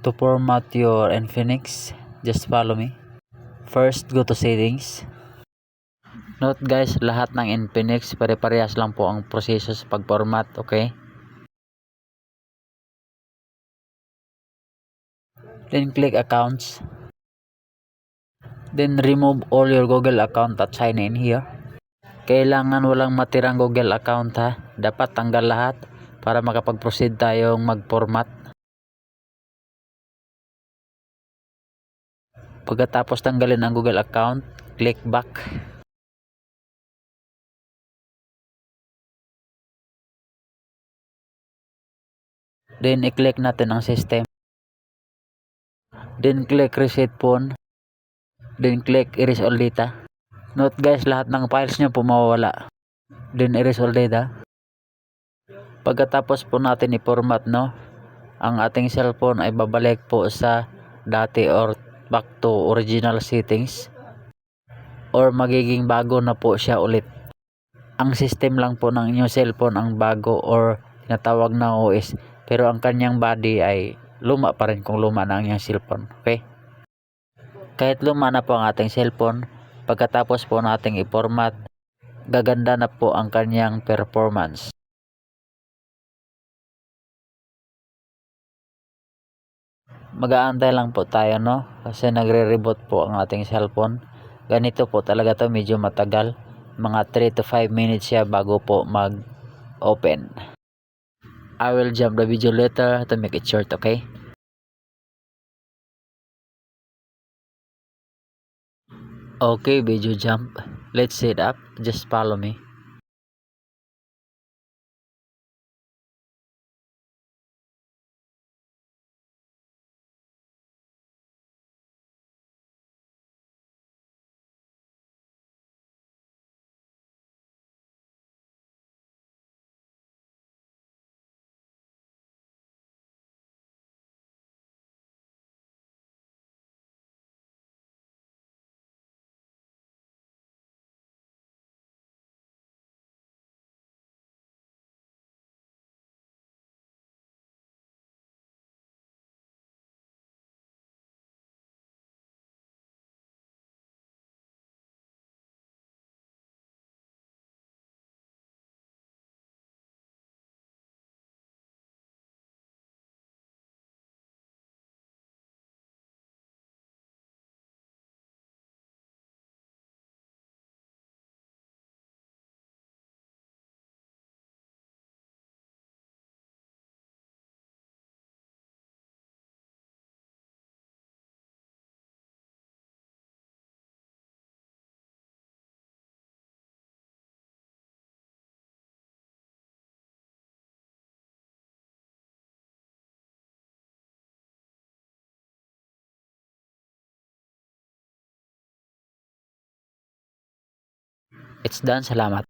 To format your Infinix, just follow me. First, go to settings. Note guys, lahat ng Infinix pare-parehas lang po ang proseso sa pag-format, okay? Then click accounts. Then remove all your Google account at sign in here. Kailangan walang matirang Google account ha. Dapat tanggal lahat para makapag-proceed tayong mag-format. Pagkatapos tanggalin ang Google account, click back. Then i-click natin ang system. Then click reset phone. Then click erase all data. Note guys, lahat ng files nyo po mawawala. Then erase all data. Pagkatapos po natin i-format no, ang ating cellphone ay babalik po sa dati or back to original settings or magiging bago na po siya ulit. Ang system lang po ng inyong cellphone ang bago or tinatawag na OS pero ang kanyang body ay luma pa rin kung luma na ang inyong cellphone. Okay? Kahit luma na po ang ating cellphone, pagkatapos po nating i-format, gaganda na po ang kanyang performance. Mag-aantay lang po tayo no kasi nagre-reboot po ang ating cellphone. Ganito po talaga to medyo matagal. Mga 3 to 5 minutes siya bago po mag-open. I will jump the video later to make it short, okay? Okay, video jump. Let's set up. Just follow me. It's done. Salamat.